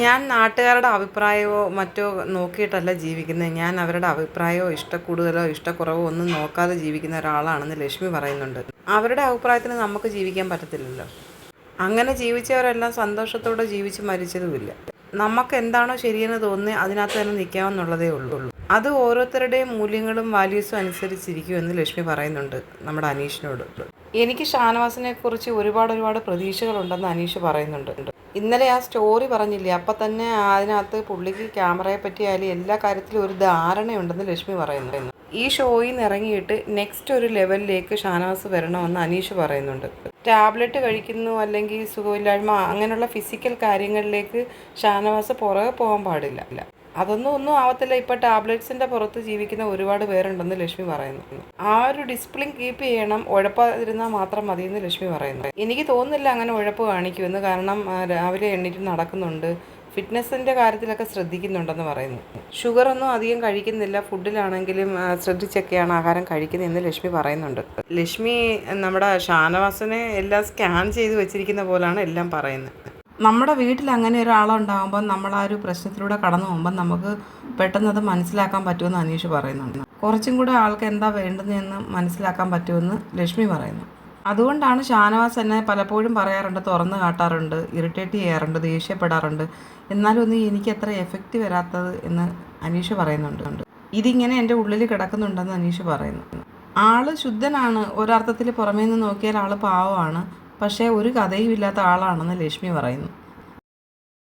ഞാൻ നാട്ടുകാരുടെ അഭിപ്രായമോ മറ്റോ നോക്കിയിട്ടല്ല ജീവിക്കുന്നത്. ഞാൻ അവരുടെ അഭിപ്രായമോ ഇഷ്ടക്കൂടുതലോ ഇഷ്ടക്കുറവോ ഒന്നും നോക്കാതെ ജീവിക്കുന്ന ഒരാളാണെന്ന് ലക്ഷ്മി പറയുന്നുണ്ട്. അവരുടെ അഭിപ്രായത്തിന് നമുക്ക് ജീവിക്കാൻ പറ്റത്തില്ലല്ലോ. അങ്ങനെ ജീവിച്ചവരെല്ലാം സന്തോഷത്തോടെ ജീവിച്ച് മരിച്ചതുമില്ല. നമുക്ക് എന്താണോ ശരിയെന്ന് തോന്നി അതിനകത്ത് തന്നെ നിൽക്കാമെന്നുള്ളതേ ഉള്ളൂ. അത് ഓരോരുത്തരുടെയും മൂല്യങ്ങളും വാല്യൂസും അനുസരിച്ചിരിക്കുമെന്ന് ലക്ഷ്മി പറയുന്നുണ്ട് നമ്മുടെ അനീഷിനോട്. എനിക്ക് ഷാനവാസിനെ കുറിച്ച് ഒരുപാട് ഒരുപാട് പ്രതീക്ഷകളുണ്ടെന്ന് അനീഷ് പറയുന്നുണ്ട്. ഇന്നലെ ആ സ്റ്റോറി പറഞ്ഞില്ലേ? അപ്പം തന്നെ അതിനകത്ത് പുള്ളിക്ക് ക്യാമറയെ പറ്റിയാലും എല്ലാ കാര്യത്തിലും ഒരു ധാരണയുണ്ടെന്ന് ലക്ഷ്മി പറയുന്നുണ്ട് ഈ ഷോയിൽ നിന്ന് ഇറങ്ങിയിട്ട് നെക്സ്റ്റ് ഒരു ലെവലിലേക്ക് ഷാനവാസ് വരണമെന്ന് അനീഷ് പറയുന്നുണ്ട്. ടാബ്ലറ്റ് കഴിക്കുന്നു അല്ലെങ്കിൽ സുഖമില്ലായ്മ അങ്ങനെയുള്ള ഫിസിക്കൽ കാര്യങ്ങളിലേക്ക് ഷാനവാസ് പുറകെ പോകാൻ പാടില്ല. അതൊന്നും ഒന്നും ആവത്തില്ല. ഇപ്പോൾ ടാബ്ലറ്റ്സിന്റെ പുറത്ത് ജീവിക്കുന്ന ഒരുപാട് പേരുണ്ടെന്ന് ലക്ഷ്മി പറയുന്നു. ആ ഒരു ഡിസിപ്ലിൻ കീപ്പ് ചെയ്യണം. ഉഴപ്പാതിരുന്നാൽ മാത്രം മതി എന്ന് ലക്ഷ്മി പറയുന്നു. എനിക്ക് തോന്നുന്നില്ല അങ്ങനെ ഉഴപ്പ് കാണിക്കുമെന്ന്. കാരണം രാവിലെ എണ്ണീറ്റ് നടക്കുന്നുണ്ട്. ഫിറ്റ്നസിന്റെ കാര്യത്തിലൊക്കെ ശ്രദ്ധിക്കുന്നുണ്ടെന്ന് പറയുന്നു. ഷുഗർ ഒന്നും അധികം കഴിക്കുന്നില്ല. ഫുഡിലാണെങ്കിലും ശ്രദ്ധിച്ചൊക്കെയാണ് ആഹാരം കഴിക്കുന്നതെന്ന് ലക്ഷ്മി പറയുന്നുണ്ട്. ലക്ഷ്മി നമ്മുടെ ഷാനവാസനെ എല്ലാം സ്കാൻ ചെയ്ത് വെച്ചിരിക്കുന്ന പോലാണ് എല്ലാം പറയുന്നത്. നമ്മുടെ വീട്ടിൽ അങ്ങനെ ഒരാളുണ്ടാകുമ്പോൾ നമ്മൾ ആ ഒരു പ്രശ്നത്തിലൂടെ കടന്നു പോകുമ്പോൾ നമുക്ക് പെട്ടെന്ന് അത് മനസ്സിലാക്കാൻ പറ്റുമെന്ന് അനീഷ് പറയുന്നുണ്ട്. കുറച്ചും കൂടെ ആൾക്ക് എന്താ വേണ്ടതെന്ന് മനസ്സിലാക്കാൻ പറ്റുമെന്ന് ലക്ഷ്മി പറയുന്നു. അതുകൊണ്ടാണ് ഷാനവാസ് എന്നെ പലപ്പോഴും പറയാറുണ്ട് തുറന്നു കാട്ടാറുണ്ട് ഇറിറ്റേറ്റ് ചെയ്യാറുണ്ട് ദേഷ്യപ്പെടാറുണ്ട്. എന്നാലും ഒന്നും എനിക്ക് അത്ര എഫക്റ്റ് വരാത്തത് എന്ന് അനീഷ് പറയുന്നുണ്ട്. ഇതിങ്ങനെ എന്റെ ഉള്ളിൽ കിടക്കുന്നുണ്ടെന്ന് അനീഷ് പറയുന്നു. ആൾ ശുദ്ധനാണ് ഒരർത്ഥത്തിൽ പുറമേ നിന്ന് നോക്കിയാൽ ആൾ പാവമാണ്. പക്ഷേ ഒരു കഥയും ഇല്ലാത്ത ആളാണെന്ന് ലക്ഷ്മി പറയുന്നു.